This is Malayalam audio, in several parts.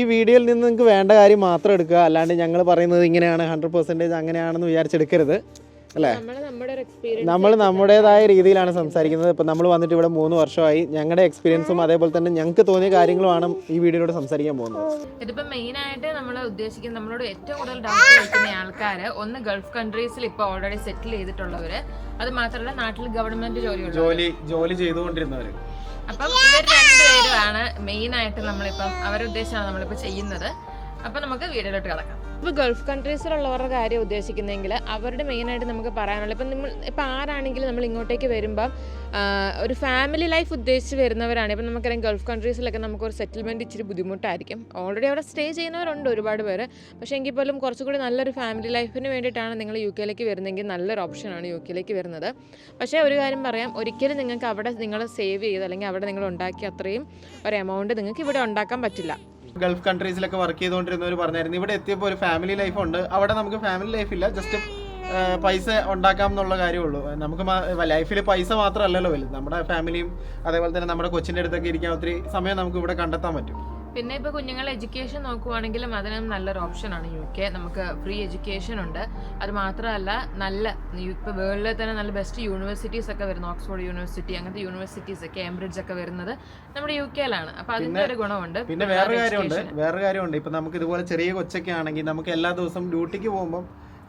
ഈ വീഡിയോയിൽ നിന്ന് നിങ്ങൾക്ക് വേണ്ട കാര്യം മാത്രം എടുക്കുക. അല്ലാണ്ട് ഞങ്ങൾ പറയുന്നത് ഇങ്ങനെയാണ് ഹൺഡ്രഡ് പെർസെന്റേജ് അങ്ങനെയാണെന്ന് വിചാരിച്ചെടുക്കരുത്. അല്ലേ? നമ്മൾ നമ്മുടെ എക്സ്പീരിയൻസ് നമ്മൾ നമ്മുടേതായ രീതിയിലാണ് സംസാരിക്കുന്നത്. ഇപ്പം നമ്മൾ വന്നിട്ട് ഇവിടെ മൂന്ന് വർഷമായി. ഞങ്ങളുടെ എക്സ്പീരിയൻസും അതേപോലെ തന്നെ ഞങ്ങൾക്ക് തോന്നിയ കാര്യങ്ങളുമാണ് ഈ വീഡിയോയിലൂടെ സംസാരിക്കാൻ പോകുന്നത്. ഇതിപ്പോൾ മെയിനായിട്ട് നമ്മൾ ഉദ്ദേശിക്കുന്നത് നമ്മളോട് ഏറ്റവും കൂടുതൽ ഡൗട്ട് ചോദിക്കുന്ന ആൾക്കാർ ഒന്ന് ഗൾഫ് കൺട്രീസിൽ ഇപ്പൊ ഓൾറെഡി സെറ്റിൽ ചെയ്തിട്ടുള്ളവര്. അത് മാത്രമല്ല നാട്ടിൽ ഗവൺമെന്റ് ജോലി ജോലി ജോലി ചെയ്തുകൊണ്ടിരുന്നവർ അപ്പം ഇവർ രണ്ടുപേരുമാണ് മെയിൻ ആയിട്ട് നമ്മളിപ്പം അവരുദ്ദേശമാണ് നമ്മളിപ്പോൾ ചെയ്യുന്നത്. അപ്പം നമുക്ക് വീഡിയോയിലോട്ട് കിടക്കാം. ഇപ്പോൾ ഗൾഫ് കൺട്രീസിലുള്ളവരുടെ കാര്യം ഉദ്ദേശിക്കുന്നതെങ്കിൽ അവരുടെ മെയിനായിട്ട് നമുക്ക് പറയാനുള്ളത് ഇപ്പം നമ്മൾ ഇപ്പം ആരാണെങ്കിലും നമ്മൾ ഇങ്ങോട്ടേക്ക് വരുമ്പം ഒരു ഫാമിലി ലൈഫ് ഉദ്ദേശിച്ച് വരുന്നവരാണ്. ഇപ്പം നമുക്കറിയാം ഗൾഫ് കൺട്രീസിലൊക്കെ നമുക്കൊരു സെറ്റിൽമെന്റ് ഇച്ചിരി ബുദ്ധിമുട്ടായിരിക്കും. ഓൾറെഡി അവിടെ സ്റ്റേ ചെയ്യുന്നവരുണ്ട് ഒരുപാട് പേര്. പക്ഷേ എങ്കിൽ പോലും കുറച്ചുകൂടി നല്ലൊരു ഫാമിലി ലൈഫിന് വേണ്ടിയിട്ടാണ് നിങ്ങൾ യു കെയിലേക്ക് വരുന്നതെങ്കിൽ നല്ലൊരു ഓപ്ഷനാണ് യു കെയിലേക്ക് വരുന്നത്. പക്ഷേ ഒരു കാര്യം പറയാം ഒരിക്കലും നിങ്ങൾക്ക് അവിടെ നിങ്ങൾ സേവ് ചെയ്ത് അല്ലെങ്കിൽ അവിടെ നിങ്ങൾ ഉണ്ടാക്കിയ അത്രയും ഒരു എമൗണ്ട് നിങ്ങൾക്ക് ഇവിടെ ഉണ്ടാക്കാൻ പറ്റില്ല. ഗൾഫ് കൺട്രീസിലൊക്കെ വർക്ക് ചെയ്തുകൊണ്ടിരുന്നവർ പറഞ്ഞായിരുന്നു. ഇവിടെ എത്തിയപ്പോൾ ഒരു ഫാമിലി ലൈഫ് ഉണ്ട്. അവിടെ നമുക്ക് ഫാമിലി ലൈഫ് ഇല്ല. ജസ്റ്റ് പൈസ ഉണ്ടാക്കാം എന്നുള്ള കാര്യമുള്ളൂ നമുക്ക് ലൈഫിൽ പൈസ മാത്രമല്ലല്ലോ വലുത്. നമ്മുടെ ഫാമിലിയും അതേപോലെ തന്നെ നമ്മുടെ കൊച്ചിന്റെ അടുത്തൊക്കെ ഇരിക്കാൻ ഒത്തിരി സമയം നമുക്ക് ഇവിടെ കണ്ടെത്താൻ പറ്റും. പിന്നെ ഇപ്പോൾ കുഞ്ഞുങ്ങളെ എഡ്യൂക്കേഷൻ നോക്കുവാണെങ്കിലും അതിനും നല്ലൊരു ഓപ്ഷനാണ് യു കെ നമുക്ക് ഫ്രീ എഡ്യൂക്കേഷൻ ഉണ്ട്. അത് മാത്രമല്ല നല്ല ഇപ്പോൾ വേൾഡിലെ തന്നെ നല്ല ബെസ്റ്റ് യൂണിവേഴ്സിറ്റീസ് ഒക്കെ വരുന്നു. ഓക്സ്ഫോർഡ് യൂണിവേഴ്സിറ്റി അങ്ങനത്തെ യൂണിവേഴ്സിറ്റീസ് കേംബ്രിഡ്ജ് ഒക്കെ വരുന്നത് നമ്മുടെ യു കെയിലാണ് അപ്പോൾ അതിന്റെ ഒരു ഗുണമുണ്ട്. പിന്നെ വേറെ കാര്യമുണ്ട്. വേറെ കാര്യമുണ്ട്. ഇപ്പൊ നമുക്ക് ഇതുപോലെ ചെറിയ കൊച്ചൊക്കെ ആണെങ്കിൽ നമുക്ക് എല്ലാ ദിവസവും ഡ്യൂട്ടിക്ക് പോകുമ്പോൾ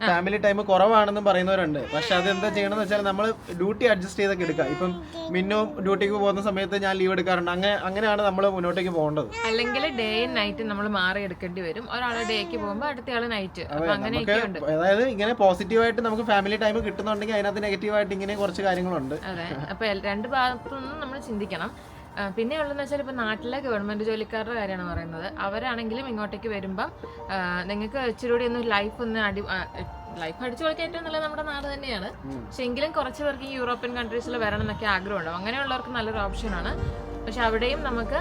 ഫാമിലി ടൈം കുറവാണെന്നും പറയുന്നവരുണ്ട്. പക്ഷെ അത് എന്താ ചെയ്യണമെന്ന് വെച്ചാൽ നമ്മൾ ഡ്യൂട്ടി അഡ്ജസ്റ്റ് ചെയ്തൊക്കെ എടുക്കുക. ഇപ്പം മിന്നും ഡ്യൂട്ടിക്ക് പോകുന്ന സമയത്ത് ഞാൻ ലീവ് എടുക്കാറുണ്ട്. അങ്ങനെ അങ്ങനെയാണ് നമ്മൾ മുന്നോട്ടേക്ക് പോകേണ്ടത്. അല്ലെങ്കിൽ ഡേ ആൻഡ് നൈറ്റ് നമ്മൾ മാറി എടുക്കേണ്ടി വരും. ഒരാളെ ഡേക്ക് പോകുമ്പോൾ അടുത്തയാൾ നൈറ്റ് അങ്ങനെയൊക്കെ ഉണ്ട് അതായത് ഇങ്ങനെ പോസിറ്റീവായിട്ട് നമുക്ക് ഫാമിലി ടൈം കിട്ടുന്നുണ്ടെങ്കിൽ അതിനകത്ത് നെഗറ്റീവായിട്ട് ഇങ്ങനെ കുറച്ച് കാര്യങ്ങളുണ്ട്. അതെ. അപ്പൊ രണ്ട് ഭാഗത്തു നിന്നും നമ്മൾ ചിന്തിക്കണം. പിന്നെ ഉള്ളതെന്ന് വെച്ചാൽ ഇപ്പൊ നാട്ടിലെ ഗവൺമെന്റ് ജോലിക്കാരുടെ കാര്യമാണ് പറയുന്നത്. അവരാണെങ്കിലും ഇങ്ങോട്ടേക്ക് വരുമ്പം നിങ്ങൾക്ക് ഇച്ചിരി കൂടി ഒന്ന് ലൈഫ് ഒന്ന് അടി ലൈഫ് അടിച്ചു പൊളിക്കാൻ ഏറ്റവും നല്ലത് നമ്മുടെ നാട് തന്നെയാണ്. പക്ഷെ എങ്കിലും കുറച്ച് പേർക്ക് ഈ യൂറോപ്യൻ കൺട്രീസിൽ വരണം എന്നൊക്കെ ആഗ്രഹമുണ്ടാവും. അങ്ങനെയുള്ളവർക്ക് നല്ലൊരു ഓപ്ഷനാണ് പക്ഷെ അവിടെയും നമുക്ക്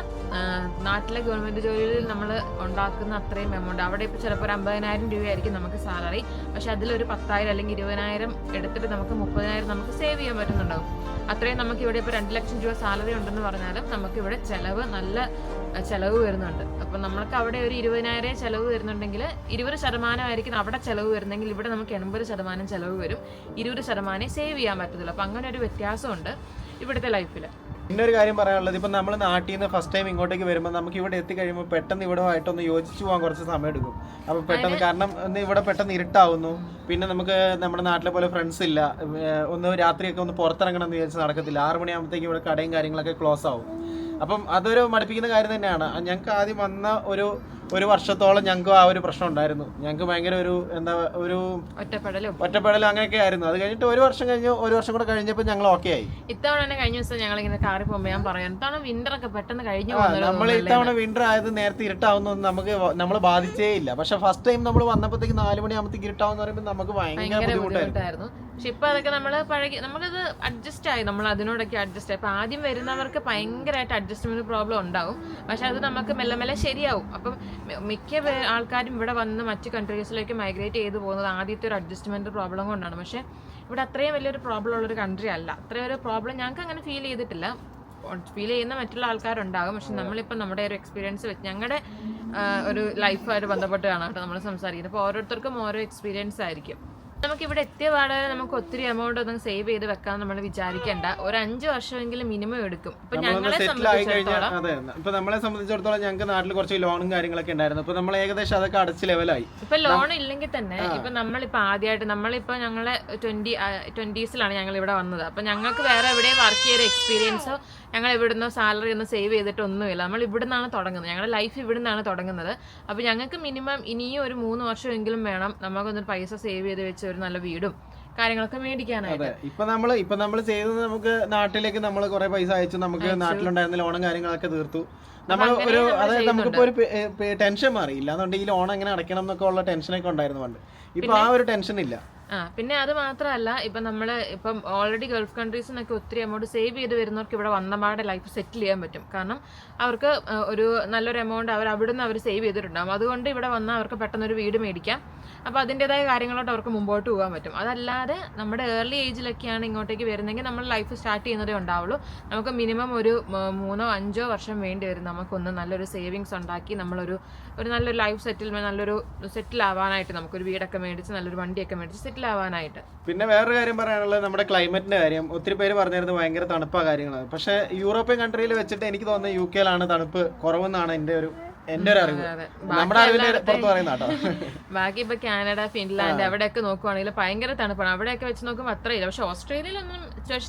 നാട്ടിലെ ഗവൺമെന്റ് ജോലിയിൽ നമ്മൾ ഉണ്ടാക്കുന്ന അത്രയും എമൗണ്ട് അവിടെ ഇപ്പോൾ ചിലപ്പോൾ ഒരു അമ്പതിനായിരം രൂപയായിരിക്കും നമുക്ക് സാലറി പക്ഷെ അതിലൊരു പത്തായിരം അല്ലെങ്കിൽ ഇരുപതിനായിരം എടുത്തിട്ട് നമുക്ക് മുപ്പതിനായിരം നമുക്ക് സേവ് ചെയ്യാൻ പറ്റുന്നുണ്ടാവും. അത്രയും നമുക്ക് ഇവിടെ ഇപ്പോൾ രണ്ട് ലക്ഷം രൂപ സാലറി ഉണ്ടെന്ന് പറഞ്ഞാലും നമുക്ക് ഇവിടെ ചിലവ് നല്ല ചെലവ് വരുന്നുണ്ട്. അപ്പം നമുക്ക് അവിടെ ഒരു ഇരുപതിനായിരം ചിലവ് വരുന്നുണ്ടെങ്കിൽ ഇരുപത് ശതമാനമായിരിക്കും അവിടെ ചിലവ് വരുന്നെങ്കിൽ ഇവിടെ നമുക്ക് എൺപത് ശതമാനം ചിലവ് വരും. ഇരുപത് ശതമാനം സേവ് ചെയ്യാൻ പറ്റത്തുള്ളൂ അപ്പം അങ്ങനെ ഒരു വ്യത്യാസമുണ്ട് ഇവിടുത്തെ ലൈഫിൽ പിന്നെ ഒരു കാര്യം പറയാനുള്ളത് ഇപ്പം നമ്മൾ നാട്ടിൽ നിന്ന് ഫസ്റ്റ് ടൈം ഇങ്ങോട്ടേക്ക് വരുമ്പോൾ നമുക്ക് ഇവിടെ എത്തിക്കഴിയുമ്പോൾ പെട്ടെന്ന് ഇവിടെ ആയിട്ടൊന്ന് യോജിച്ച് പോകാൻ കുറച്ച് സമയം എടുക്കും അപ്പോൾ പെട്ടെന്ന് കാരണം ഒന്ന് ഇവിടെ പെട്ടെന്ന് ഇരുട്ടാവുന്നു. പിന്നെ നമുക്ക് നമ്മുടെ നാട്ടിലെ പോലെ ഫ്രണ്ട്സ് ഇല്ല. ഒന്ന് രാത്രിയൊക്കെ ഒന്ന് പുറത്തിറങ്ങണം എന്ന് വിചാരിച്ച് നടക്കത്തില്ല. ആറ് മണിയാകുമ്പോഴത്തേക്ക് ഇവിടെ കടയും കാര്യങ്ങളൊക്കെ ക്ലോസ് ആവും. അപ്പം അതൊരു മടുപ്പിക്കുന്ന കാര്യം തന്നെയാണ്. ഞങ്ങൾക്ക് ആദ്യം വന്ന ഒരു ഒരു വർഷത്തോളം ഞങ്ങൾക്ക് ആ ഒരു പ്രശ്നം ഉണ്ടായിരുന്നു. ഞങ്ങൾക്ക് ഭയങ്കര ഒരു എന്താ ഒരു ഒറ്റപ്പെടലും. ഒറ്റപ്പെടലും അങ്ങനെയൊക്കെ ആയിരുന്നു. അത് കഴിഞ്ഞിട്ട് ഒരു വർഷം കഴിഞ്ഞ് ഒരു വർഷം കൂടെ കഴിഞ്ഞപ്പോൾ ഞങ്ങൾ ഓക്കെ ആയി. ഇത്തവണ തന്നെ കഴിഞ്ഞ ദിവസം ഞങ്ങൾ ഇങ്ങനെ കാറി പോകുമ്പോൾ ഞാൻ പറയാം ഇത്തവണ വിന്റർ ഒക്കെ പെട്ടെന്ന് കഴിഞ്ഞു നമ്മൾ ഇത്തവണ വിന്റർ ആയത് നേരത്തെ ഇരുട്ടാവുന്നൊന്നും നമുക്ക് നമ്മൾ ബാധിച്ചേ ഇല്ല. പക്ഷെ ഫസ്റ്റ് ടൈം നമ്മൾ വന്നപ്പോഴത്തേക്ക് നാല് മണിയാകുമ്പോഴത്തേക്ക് ഇരുട്ടാവുന്ന പറയുമ്പോൾ നമുക്ക് ഭയങ്കര ബുദ്ധിമുട്ടായിരുന്നു. പക്ഷെ ഇപ്പൊ അതൊക്കെ നമ്മൾ പഴകി നമ്മളത് അഡ്ജസ്റ്റ് ആയി. നമ്മൾ അതിനോടൊക്കെ അഡ്ജസ്റ്റ് ആയി. അപ്പൊ ആദ്യം വരുന്നവർക്ക് ഭയങ്കരമായിട്ട് അഡ്ജസ്റ്റ്മെന്റ് പ്രോബ്ലം ഉണ്ടാവും. പക്ഷെ അത് നമുക്ക് മെല്ലെ മെല്ലെ ശരിയാവും. അപ്പം മിക്ക ആൾക്കാരും ഇവിടെ വന്ന് മറ്റ് കൺട്രീസിലേക്ക് മൈഗ്രേറ്റ് ചെയ്ത് പോകുന്നത് ആദ്യത്തെ ഒരു അഡ്ജസ്റ്റ്മെന്റ് പ്രോബ്ലം കൊണ്ടാണ്. പക്ഷേ ഇവിടെ അത്രയും വലിയൊരു പ്രോബ്ലം ഉള്ളൊരു കൺട്രി അല്ല. അത്രയും ഒരു പ്രോബ്ലം ഞങ്ങൾക്ക് അങ്ങനെ ഫീൽ ചെയ്തിട്ടില്ല ഫീൽ ചെയ്യുന്ന മറ്റുള്ള ആൾക്കാരുണ്ടാകും. പക്ഷെ നമ്മളിപ്പോൾ നമ്മുടെ ഒരു എക്സ്പീരിയൻസ് വെച്ച് ഞങ്ങളുടെ ഒരു ലൈഫായിട്ട് ബന്ധപ്പെട്ടാണ് കേട്ടോ നമ്മൾ സംസാരിക്കുന്നത്. അപ്പോൾ ഓരോരുത്തർക്കും ഓരോ എക്സ്പീരിയൻസ് ആയിരിക്കും. നമുക്ക് ഇവിടെ എത്തിയ പാടെ നമുക്ക് ഒത്തിരി എമൗണ്ട് ഒന്നും സേവ് ചെയ്ത് വെക്കാൻ നമ്മൾ വിചാരിക്കേണ്ട. ഒരു അഞ്ചു വർഷമെങ്കിലും മിനിമം എടുക്കും. ഇപ്പൊ ഞങ്ങളെ സംബന്ധിച്ചിടത്തോളം അതെ ഇപ്പൊ നമ്മളെ സംബന്ധിച്ചിടത്തോളം ഞങ്ങൾക്ക് നാട്ടിൽ കുറച്ച് ലോണും കാര്യങ്ങളൊക്കെ ഉണ്ടായിരുന്നു. ഇപ്പൊ നമ്മൾ ഏകദേശം അതൊക്കെ അടച്ച് ലെവലായി ഇപ്പൊ ലോൺ ഇല്ലെങ്കിൽ തന്നെ ഇപ്പൊ നമ്മളിപ്പോ ആദ്യമായിട്ട് നമ്മളിപ്പോ ഞങ്ങളെ ട്വന്റി ട്വന്റീസിലാണ് ഞങ്ങൾ ഇവിടെ വന്നത്. അപ്പൊ ഞങ്ങൾക്ക് വേറെ എവിടെയും വർക്ക് ചെയ്ത എക്സ്പീരിയൻസോ ഞങ്ങൾ ഇവിടുന്ന് സാലറി ഒന്നും സേവ് ചെയ്തിട്ടൊന്നുമില്ല നമ്മൾ ഇവിടുന്നാണ് തുടങ്ങുന്നത്. ഞങ്ങളുടെ ലൈഫ് ഇവിടുന്നാണ് തുടങ്ങുന്നത്. അപ്പൊ ഞങ്ങൾക്ക് മിനിമം ഇനിയും ഒരു മൂന്ന് വർഷമെങ്കിലും വേണം. നമുക്കൊന്ന് പൈസ സേവ് ചെയ്ത് വെച്ച് ഒരു നല്ല വീടും കാര്യങ്ങളൊക്കെ മേടിക്കാനായിട്ട്. ഇപ്പൊ നമ്മൾ ഇപ്പൊ നമ്മൾ ചെയ്തത് നമുക്ക് നാട്ടിലേക്ക് നമ്മൾ കുറെ പൈസ അയച്ചു നമുക്ക് നാട്ടിലുണ്ടായിരുന്ന ലോണും കാര്യങ്ങളൊക്കെ തീർത്തു. നമ്മൾ ഒരു അതായത് നമുക്കിപ്പോ ഒരു ടെൻഷൻ മാറി ഇല്ലാന്നുണ്ടെങ്കിൽ ഈ ലോൺ എങ്ങനെ അടയ്ക്കണം എന്നൊക്കെ ഉള്ള ടെൻഷനൊക്കെ ഉണ്ടായിരുന്നു പണ്ട്. ഇപ്പൊ ആ ഒരു ടെൻഷൻ ഇല്ല ആ പിന്നെ അത് മാത്രമല്ല ഇപ്പം നമ്മൾ ഇപ്പം ഓൾറെഡി ഗൾഫ് കൺട്രീസിൽ നിന്നൊക്കെ ഒത്തിരി എമൗണ്ട് സേവ് ചെയ്ത് വരുന്നവർക്ക് ഇവിടെ വന്നപാടെ ലൈഫ് സെറ്റിൽ ചെയ്യാൻ പറ്റും. കാരണം അവർക്ക് ഒരു നല്ലൊരു എമൗണ്ട് അവർ അവിടെ നിന്ന് അവർ സേവ് ചെയ്തിട്ടുണ്ടാകും അതുകൊണ്ട് ഇവിടെ വന്നാൽ അവർക്ക് പെട്ടെന്നൊരു വീട് മേടിക്കാം. അപ്പോൾ അതിന്റെതായ കാര്യങ്ങളോട്ട് അവർക്ക് മുമ്പോട്ട് പോകാൻ പറ്റും. അതല്ലാതെ നമ്മുടെ ഏർലി ഏജിലൊക്കെയാണ് ഇങ്ങോട്ടേക്ക് വരുന്നെങ്കിൽ നമ്മൾ ലൈഫ് സ്റ്റാർട്ട് ചെയ്യുന്നതേ ഉണ്ടാവുള്ളൂ. നമുക്ക് മിനിമം ഒരു മൂന്നോ അഞ്ചോ വർഷം വേണ്ടി വരും. നമുക്കൊന്ന് നല്ലൊരു സേവിങ്സ് ഉണ്ടാക്കി നമ്മളൊരു ഒരു നല്ലൊരു ലൈഫ് സെറ്റിൽമെന്റ് നല്ലൊരു സെറ്റിൽ ആവാനായിട്ട് നമുക്കൊരു വീടൊക്കെ മേടിച്ച് നല്ലൊരു വണ്ടിയൊക്കെ മേടിച്ച് സെറ്റിൽ ആവാനായിട്ട് പിന്നെ വേറൊരു കാര്യം പറയാനുള്ളത് നമ്മുടെ ക്ലൈമറ്റിന്റെ കാര്യം. ഒത്തിരി പേര് പറഞ്ഞിരുന്നത് ഭയങ്കര തണുപ്പാ കാര്യങ്ങളാണ് പക്ഷെ യൂറോപ്യൻ കൺട്രിയിൽ വെച്ചിട്ട് എനിക്ക് തോന്നുന്നത് യു കെയിലാണ് തണുപ്പ് കുറവെന്നാണ് എന്റെ ഒരു എന്റെ ഒരു അറിവ്. നമ്മുടെ അറിവിന്റെ പുറത്ത് പറയുന്ന കേട്ടോ ബാക്കി ഇപ്പൊ കാനഡ ഫിൻലാൻഡ് അവിടെയൊക്കെ നോക്കുവാണെങ്കിൽ ഭയങ്കര തണുപ്പാണ്. അവിടെയൊക്കെ വെച്ച് നോക്കുമ്പോൾ അത്രയില്ല. പക്ഷെ ഓസ്ട്രേലിയയിലൊന്നും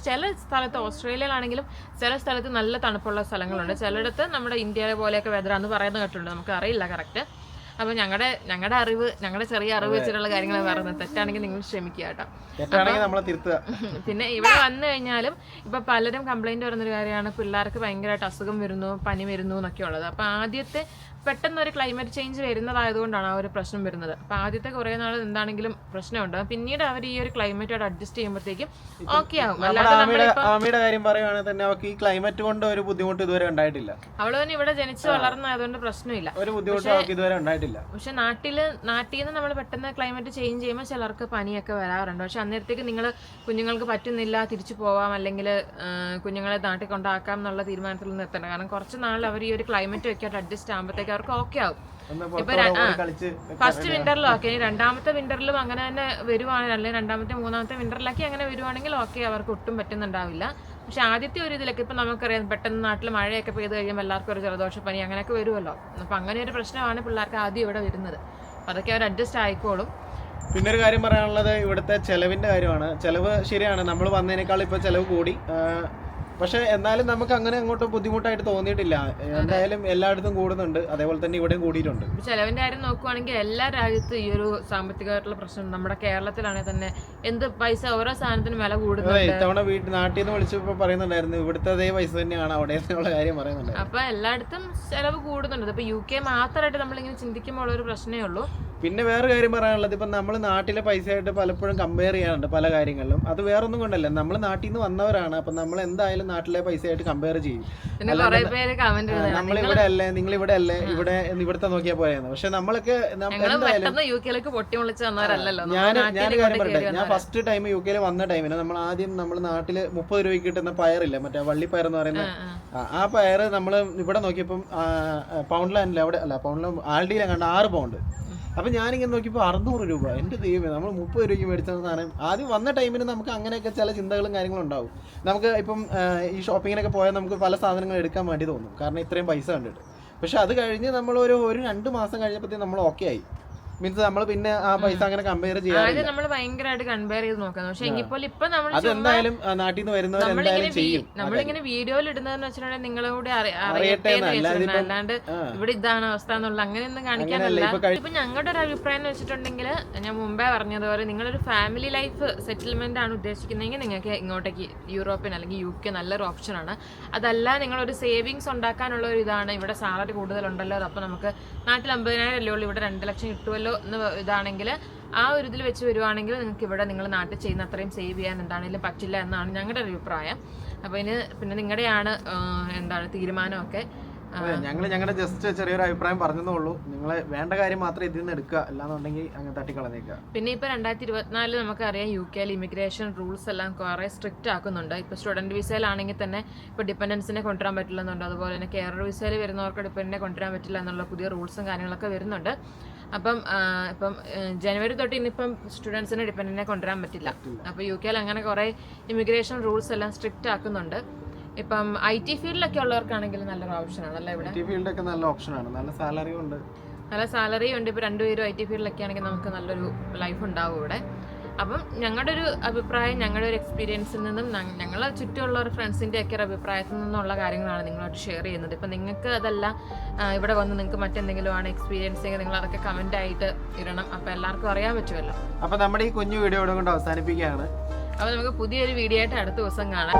ചില സ്ഥലത്ത് ഓസ്ട്രേലിയയിലാണെങ്കിലും ചില സ്ഥലത്ത് നല്ല തണുപ്പുള്ള സ്ഥലങ്ങളുണ്ട്. ചിലയിടത്ത് നമ്മുടെ ഇന്ത്യയിലെ പോലെയൊക്കെ വെതറാന്ന് പറയുന്ന കേട്ടിട്ടുണ്ട്. നമുക്ക് അറിയില്ല കറക്റ്റ് അപ്പൊ ഞങ്ങളുടെ ഞങ്ങളുടെ അറിവ് ഞങ്ങളുടെ ചെറിയ അറിവ് വെച്ചിട്ടുള്ള കാര്യങ്ങൾ പറയുന്നത് തെറ്റാണെങ്കിൽ നിങ്ങൾ ക്ഷമിക്കുക കേട്ടോ. പിന്നെ ഇവിടെ വന്നു കഴിഞ്ഞാലും ഇപ്പൊ പലരും കംപ്ലൈന്റ് വരുന്നൊരു കാര്യമാണ് പിള്ളേർക്ക് ഭയങ്കരമായിട്ട് അസുഖം വരുന്നു പനി വരുന്നു എന്നൊക്കെ ഉള്ളത് അപ്പൊ ആദ്യത്തെ പെട്ടെന്ന് ഒരു ക്ലൈമറ്റ് ചേഞ്ച് വരുന്നതായതുകൊണ്ടാണ് ആ ഒരു പ്രശ്നം വരുന്നത്. അപ്പം ആദ്യത്തെ കുറേ നാൾ എന്താണെങ്കിലും പ്രശ്നമുണ്ട്. പിന്നീട് അവർ ഈ ഒരു ക്ലൈമറ്റോട് അഡ്ജസ്റ്റ് ചെയ്യുമ്പോഴത്തേക്കും ഓക്കെ ആവും. ആമിയുടെ കാര്യം പറയുവാണെങ്കിൽ തന്നെ അവർക്ക് ഈ ക്ലൈമറ്റ് കൊണ്ട് ഒരു ബുദ്ധിമുട്ട് ഇതുവരെ ഉണ്ടായിട്ടില്ല. അവൾ തന്നെ ഇവിടെ ജനിച്ച് വളർന്നതുകൊണ്ട് പ്രശ്നമില്ല. ഒരു ബുദ്ധിമുട്ട് ഇതുവരെ ഉണ്ടായിട്ടില്ല. പക്ഷെ നാട്ടിൽ നാട്ടിൽ നിന്ന് നമ്മൾ പെട്ടെന്ന് ക്ലൈമറ്റ് ചേഞ്ച് ചെയ്യുമ്പോൾ ചിലർക്ക് പനിയൊക്കെ വരാറുണ്ട്. പക്ഷെ അന്നേരത്തേക്ക് നിങ്ങൾ കുഞ്ഞുങ്ങൾക്ക് പറ്റുന്നില്ല തിരിച്ചു പോവാം അല്ലെങ്കിൽ കുഞ്ഞുങ്ങളെ നാട്ടിൽ കൊണ്ടാക്കാം എന്നുള്ള തീരുമാനത്തിൽ നിന്ന് എത്തണം കാരണം കുറച്ച് നാൾ അവർ ഈ ഒരു ക്ലൈമറ്റ് ഒക്കെ ആയിട്ട് അഡ്ജസ്റ്റ് ആകുമ്പോഴത്തേക്ക് അവർക്ക് ഓക്കെ ആവും. ഇപ്പൊ ഫസ്റ്റ് വിന്ററിലും ഓക്കെ ഇനി രണ്ടാമത്തെ വിന്ററിലും അങ്ങനെ തന്നെ വരുവാണെങ്കിൽ അല്ലെങ്കിൽ രണ്ടാമത്തെ മൂന്നാമത്തെ വിന്ററിലൊക്കെ അങ്ങനെ വരുവാണെങ്കിൽ ഓക്കെ അവർക്ക് ഒട്ടും പറ്റുന്നുണ്ടാവില്ല. പക്ഷെ ആദ്യത്തെ ഒരു ഇതിലൊക്കെ ഇപ്പൊ നമുക്കറിയാം പെട്ടെന്ന് നാട്ടിൽ മഴയൊക്കെ പെയ്ത് കഴിയുമ്പോൾ എല്ലാവർക്കും ഒരു ജലദോഷപ്പനി അങ്ങനെയൊക്കെ വരുമല്ലോ. അപ്പൊ അങ്ങനെ ഒരു പ്രശ്നമാണ് പിള്ളേർക്ക് ആദ്യം ഇവിടെ വരുന്നത്. അപ്പൊ അതൊക്കെ അവർ അഡ്ജസ്റ്റ് ആയിക്കോളും. പിന്നെ ഒരു കാര്യം പറയാനുള്ളത് ഇവിടുത്തെ ചെലവിന്റെ കാര്യമാണ്. ചെലവ് ശരിയാണ്. നമ്മൾ വന്നതിനേക്കാൾ ഇപ്പൊ ചെലവ് കൂടി. പക്ഷെ എന്നാലും നമുക്ക് അങ്ങനെ അങ്ങോട്ട് ബുദ്ധിമുട്ടായിട്ട് തോന്നിയിട്ടില്ല. എന്തായാലും എല്ലായിടത്തും കൂടുന്നുണ്ട്. അതേപോലെ തന്നെ ഇവിടെയും കൂടിയിട്ടുണ്ട്. ചെലവിന്റെ കാര്യം നോക്കുവാണെങ്കിൽ എല്ലാ രാജ്യത്തും ഈ ഒരു സാമ്പത്തികമായിട്ടുള്ള പ്രശ്നം നമ്മുടെ കേരളത്തിലാണെങ്കിൽ തന്നെ എന്ത് പൈസ ഓരോ സാധനത്തിനും വില കൂടുതലാണ് കൂടുന്നുണ്ട് ഇത്തവണ വീട്ടിൽ നാട്ടിൽ നിന്ന് വിളിച്ചപ്പോ പറയുന്നുണ്ടായിരുന്നു ഇവിടുത്തെ അതേ പൈസ തന്നെയാണ് അവിടെ എന്നുള്ള കാര്യം പറയുന്നുണ്ട് അപ്പൊ എല്ലായിടത്തും ചെലവ് കൂടുന്നുണ്ട്. ഇപ്പൊ യു കെ മാത്രമായിട്ട് നമ്മളിങ്ങനെ ചിന്തിക്കുമ്പോൾ ഉള്ള ഒരു പ്രശ്നമേ ഉള്ളൂ. പിന്നെ വേറെ കാര്യം പറയാനുള്ളത് ഇപ്പം നമ്മൾ നാട്ടിലെ പൈസയായിട്ട് പലപ്പോഴും കമ്പയർ ചെയ്യാറുണ്ട് പല കാര്യങ്ങളിലും. അത് വേറൊന്നും കൊണ്ടല്ല. നമ്മൾ നാട്ടിൽ നിന്ന് വന്നവരാണ്. അപ്പം നമ്മൾ എന്തായാലും നാട്ടിലെ പൈസയായിട്ട് കമ്പയർ ചെയ്യും. നമ്മൾ ഇവിടെ അല്ലേ നിങ്ങൾ ഇവിടെ അല്ലേ ഇവിടെ ഇവിടുത്തെ നോക്കിയാൽ പോയായിരുന്നു പക്ഷെ നമ്മളൊക്കെ ഞാൻ ഞാൻ കാര്യം പറയട്ടെ. ഞാൻ ഫസ്റ്റ് ടൈം യു കെയിൽ വന്ന ടൈമിന് നമ്മൾ ആദ്യം നമ്മൾ നാട്ടിൽ മുപ്പത് രൂപയ്ക്ക് കിട്ടുന്ന പയറില്ല മറ്റേ വള്ളിപ്പയർ എന്ന് പറയുന്ന ആ, പയർ നമ്മൾ ഇവിടെ നോക്കിയപ്പം പൗണ്ടിലാൻഡിൽ അവിടെ അല്ല പൗണ്ടിലും ആൾഡിയിലെ കണ്ട ആറ് പൗണ്ട് അപ്പൊ ഞാനിങ്ങനെ നോക്കിയപ്പോൾ അറുന്നൂറ് രൂപ. എന്റെ ദൈവമേ നമ്മൾ മുപ്പത് രൂപയ്ക്ക് മേടിച്ച സാധനം. ആദ്യം വന്ന ടൈമിന് നമുക്ക് അങ്ങനെയൊക്കെ ചില ചിന്തകളും കാര്യങ്ങളും ഉണ്ടാവും. നമുക്ക് ഇപ്പം ഈ ഷോപ്പിങ്ങിനൊക്കെ പോയാൽ നമുക്ക് പല സാധനങ്ങൾ എടുക്കാൻ വേണ്ടി തോന്നും. കാരണം ഇത്രയും പൈസ കണ്ടിട്ട്. പക്ഷെ അത് കഴിഞ്ഞ് നമ്മൾ ഒരു ഒരു രണ്ട് മാസം കഴിഞ്ഞപ്പോഴത്തേക്കും നമ്മൾ ഓക്കെ ആയി. മീൻസ് നമ്മൾ പിന്നെ ആ പൈസ അങ്ങനെ കമ്പയർ ചെയ്യാറില്ല. നമ്മൾ ഭയങ്കരമായിട്ട് കമ്പയർ ചെയ്ത് നോക്കാം പക്ഷെ എങ്കിൽ ഇപ്പൊ നമ്മൾ അതെന്തായാലും നാട്ടിൽ നിന്ന് വരുന്നവർ നമ്മളിങ്ങനെ എന്തായാലും ചെയ്യും. നമ്മളിങ്ങനെ വീഡിയോയിൽ ഇടുന്നതെന്ന് വെച്ചിട്ടുണ്ടെങ്കിൽ നിങ്ങളെ കൂടെ അറി- അറിയട്ടെ അല്ലാണ്ട് ഇവിടെ ഇതാണ് അവസ്ഥ എന്നുള്ള അങ്ങനെയൊന്നും കാണിക്കാനല്ല. ഇപ്പൊ ഇപ്പൊ ഞങ്ങളുടെ ഒരു അഭിപ്രായം എന്ന് വെച്ചിട്ടുണ്ടെങ്കിൽ ഞാൻ മുമ്പേ പറഞ്ഞതുപോലെ നിങ്ങളൊരു ഫാമിലി ലൈഫ് സെറ്റിൽമെന്റ് ആണ് ഉദ്ദേശിക്കുന്നതെങ്കിൽ നിങ്ങൾക്ക് ഇങ്ങോട്ടേക്ക് യൂറോപ്യൻ അല്ലെങ്കിൽ യു കെ നല്ലൊരു ഓപ്ഷനാണ് അതല്ല നിങ്ങളൊരു സേവിങ്സ് ഉണ്ടാക്കാനുള്ള ഒരു ഇതാണ്. ഇവിടെ സാലറി കൂടുതലുണ്ടല്ലോ. അപ്പോൾ നമുക്ക് നാട്ടിൽ അമ്പതിനായിരം അല്ലേ ഉള്ളൂ? ഇവിടെ രണ്ട് ലക്ഷം കിട്ടുമല്ലോ എന്ന് ഇതാണെങ്കിൽ ആ ഒരു ഇതിൽ വെച്ച് വരുവാണെങ്കിൽ നിങ്ങൾക്ക് ഇവിടെ നിങ്ങൾ നാട്ടിൽ ചെയ്യുന്ന അത്രയും സേവ് ചെയ്യാൻ എന്താണെങ്കിലും പറ്റില്ല എന്നാണ് ഞങ്ങളുടെ അഭിപ്രായം. അപ്പോൾ ഇനി പിന്നെ നിങ്ങളുടെയാണ് എന്താണ് തീരുമാനമൊക്കെ? ഞങ്ങൾ ഞങ്ങളുടെ ജസ്റ്റ് ചെറിയൊരു അഭിപ്രായം പറഞ്ഞതേ ഉള്ളൂ. നിങ്ങൾ വേണ്ട കാര്യം മാത്രം ഇതിൽ നിന്ന് എടുക്കുക. അല്ലാന്നുണ്ടെങ്കിൽ അങ്ങ് തട്ടിക്കളഞ്ഞേക്കുക. പിന്നെ ഇപ്പൊ രണ്ടായിരത്തി ഇരുപത്തിനാലിൽ നമുക്കറിയാം യു കെയിൽ ഇമിഗ്രേഷൻ റൂൾസ് എല്ലാം കുറെ സ്ട്രിക്റ്റ് ആക്കുന്നുണ്ട്. ഇപ്പൊ സ്റ്റുഡന്റ് വിസയിലാണെങ്കിൽ തന്നെ ഇപ്പൊ ഡിപ്പെൻഡൻസിനെ കൊണ്ടുവരാൻ പറ്റില്ലെന്നുണ്ട്. അതുപോലെ തന്നെ കെയർ വിസയിൽ വരുന്നവർക്ക് ഡിപ്പെൻഡിനെ കൊണ്ടുവരാൻ പറ്റില്ല എന്നുള്ള പുതിയ റൂൾസും കാര്യങ്ങളൊക്കെ വരുന്നുണ്ട്. അപ്പം ഇപ്പം ജനുവരി തൊട്ട് ഇനിയിപ്പം സ്റ്റുഡൻസിന് ഡിപ്പെൻഡിനെ കൊണ്ടുവരാൻ പറ്റില്ല. അപ്പോൾ യു കെയിൽ അങ്ങനെ കുറേ ഇമിഗ്രേഷൻ റൂൾസ് എല്ലാം സ്ട്രിക്റ്റ് ആക്കുന്നുണ്ട്. ഇപ്പം ഐ ടി ഫീൽഡിലൊക്കെ ഉള്ളവർക്കാണെങ്കിൽ നല്ലൊരു ഓപ്ഷനാണ് അല്ലേ ഇവിടെ? ഫീൽഡൊക്കെ നല്ല ഓപ്ഷനാണ് നല്ല സാലറി ഉണ്ട് നല്ല സാലറി ഉണ്ട് ഇപ്പോൾ രണ്ടുപേരും ഐ ടി ഫീൽഡിലൊക്കെ ആണെങ്കിൽ നമുക്ക് നല്ലൊരു ലൈഫ് ഉണ്ടാവും ഇവിടെ. അപ്പം ഞങ്ങളുടെ ഒരു അഭിപ്രായം ഞങ്ങളുടെ ഒരു എക്സ്പീരിയൻസിൽ നിന്നും ഞങ്ങളെ ചുറ്റുമുള്ള ഒരു ഫ്രണ്ട്സിന്റെ ഒക്കെ ഒരു അഭിപ്രായത്തിൽ നിന്നുള്ള കാര്യങ്ങളാണ് നിങ്ങളോട് ഷെയർ ചെയ്യുന്നത്. ഇപ്പം നിങ്ങൾക്ക് അതല്ല ഇവിടെ വന്ന് നിങ്ങൾക്ക് മറ്റെന്തെങ്കിലും ആണ് എക്സ്പീരിയൻസ് എങ്കിൽ നിങ്ങൾ അതൊക്കെ കമന്റ് ആയിട്ട് ഇടണം. അപ്പോൾ എല്ലാവർക്കും അറിയാൻ പറ്റുമല്ലോ അപ്പോൾ നമ്മുടെ ഈ കുഞ്ഞു വീഡിയോ കൊണ്ട് അവസാനിപ്പിക്കുകയാണ്. അപ്പോൾ നമുക്ക് പുതിയൊരു വീഡിയോ ആയിട്ട് അടുത്ത ദിവസം കാണാം.